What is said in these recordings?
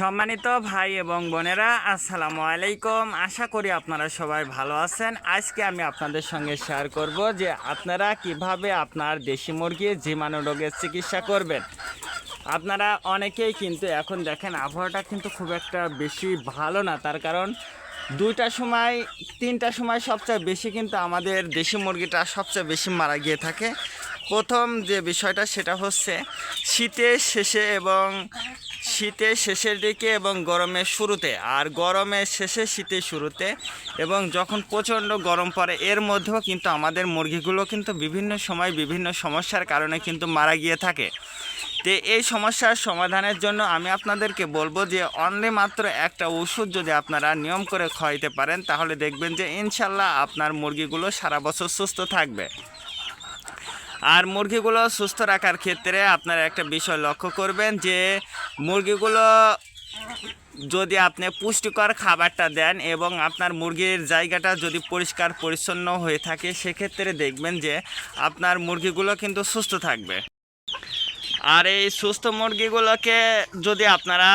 সম্মানিত ভাই এবং বোনেরা, আসসালামু আলাইকুম। আশা করি আপনারা সবাই ভালো আছেন। আজকে আমি আপনাদের সঙ্গে শেয়ার করব যে আপনারা কীভাবে আপনার দেশি মুরগির জীবাণু রোগের চিকিৎসা করবেন। আপনারা অনেকেই কিন্তু এখন দেখেন, আবহাওয়াটা কিন্তু খুব একটা বেশি ভালো না। তার কারণ দুইটা সময়, তিনটা সময় সবচেয়ে বেশি কিন্তু আমাদের দেশি মুরগিটা সবচেয়ে বেশি মারা গিয়ে থাকে। প্রথম যে বিষয়টা সেটা হচ্ছে শীতের শেষে এবং শীতের শেষের দিকে এবং গরমের শুরুতে। আর গরমের শেষে শীতের শুরুতে এবং যখন প্রচণ্ড গরম পড়ে, এর মধ্যেও কিন্তু আমাদের মুরগিগুলো কিন্তু বিভিন্ন সময় বিভিন্ন সমস্যার কারণে কিন্তু মারা গিয়ে থাকে। তো এই সমস্যার সমাধানের জন্য আমি আপনাদেরকে বলব যে, অনলি মাত্র একটা ওষুধ যদি আপনারা নিয়ম করে খাওয়াইতে পারেন, তাহলে দেখবেন যে ইনশাল্লাহ আপনার মুরগিগুলো সারা বছর সুস্থ থাকবে। আর মুরগিগুলো সুস্থ রাখার ক্ষেত্রে আপনারা একটা বিষয় লক্ষ্য করবেন যে মুরগিগুলো যদি আপনি পুষ্টিকর খাবারটা দেন এবং আপনার মুরগির জায়গাটা যদি পরিষ্কার পরিচ্ছন্ন হয়ে থাকে, সেক্ষেত্রে দেখবেন যে আপনার মুরগিগুলো কিন্তু সুস্থ থাকবে। আর এই সুস্থ মুরগিগুলোকে যদি আপনারা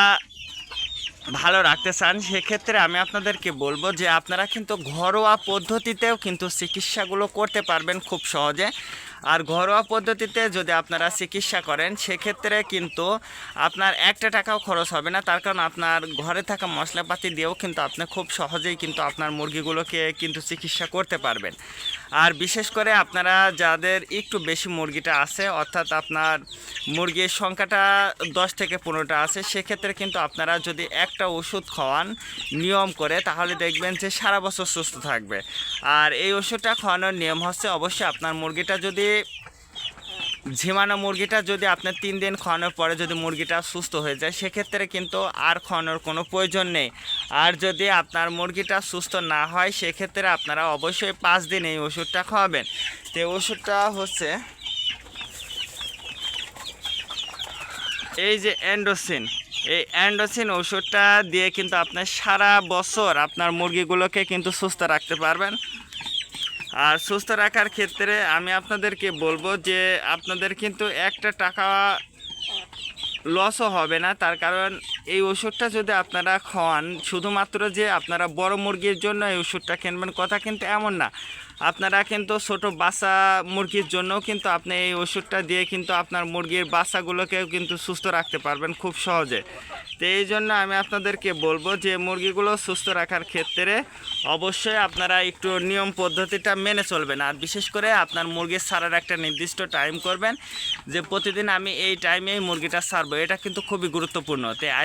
ভালো রাখতে চান, সেক্ষেত্রে আমি আপনাদেরকে বলব যে আপনারা কিন্তু ঘরোয়া পদ্ধতিতেও কিন্তু চিকিৎসাগুলো করতে পারবেন খুব সহজে। আর ঘরোয়া পদ্ধতিতে যদি আপনারা চিকিৎসা করেন, সেক্ষেত্রে কিন্তু আপনার একটা টাকাও খরচ হবে না। তার কারণ আপনার ঘরে থাকা মশলাপাতি দিয়েও কিন্তু আপনি খুব সহজেই কিন্তু আপনার মুরগিগুলোকে কিন্তু চিকিৎসা করতে পারবেন। আর বিশেষ করে আপনারা যাদের একটু বেশি মুরগিটা আছে, অর্থাৎ আপনার মুরগির সংখ্যাটা দশ থেকে পনেরোটা আছে, সেক্ষেত্রে কিন্তু আপনারা যদি একটা ওষুধ খাওয়ান নিয়ম করে, তাহলে দেখবেন যে সারা বছর সুস্থ থাকবে। আর এই ওষুধটা খাওয়ানোর নিয়ম হচ্ছে, অবশ্যই আপনার মুরগিটা যদি ঝিমানো মুরগিটা যদি আপনার তিন দিন খাওয়ানোর পরে যদি মুরগিটা সুস্থ হয়ে যায়, সেক্ষেত্রে কিন্তু আর খাওয়ানোর কোনো প্রয়োজন নেই। আর যদি আপনার মুরগিটা সুস্থ না হয়, সেক্ষেত্রে আপনারা অবশ্যই পাঁচ দিন এই ওষুধটা খাওয়াবেন। তো ওষুধটা হচ্ছে এই যে অ্যান্ডোসিন। এই অ্যান্ডোসিন ওষুধটা দিয়ে কিন্তু আপনার সারা বছর আপনার মুরগিগুলোকে কিন্তু সুস্থ রাখতে পারবেন। আর সুস্থ রাখার ক্ষেত্রে আমি আপনাদেরকে বলব যে আপনাদের কিন্তু একটা টাকা লসও হবে না। তার কারণ এই ওষুধটা যদি আপনারা খাওয়ান শুধুমাত্র যে আপনারা বড় মুরগির জন্য এই ওষুধটা কিনবেন কথা কিন্তু এমন না। আপনারা কিন্তু ছোট বাচ্চা মুরগির জন্যও কিন্তু আপনি এই ওষুধটা দিয়ে কিন্তু আপনার মুরগির বাচ্চাগুলোকেও কিন্তু সুস্থ রাখতে পারবেন খুব সহজে। তো এই জন্য আমি আপনাদেরকে বলব যে মুরগিগুলো সুস্থ রাখার ক্ষেত্রে অবশ্যই আপনারা একটু নিয়ম পদ্ধতিটা মেনে চলবেন। আর বিশেষ করে আপনার মুরগির ছাড়ার একটা নির্দিষ্ট টাইম করবেন যে প্রতিদিন আমি এই টাইমেই মুরগিটা ছাড়বো। এটা কিন্তু খুবই গুরুত্বপূর্ণ। তো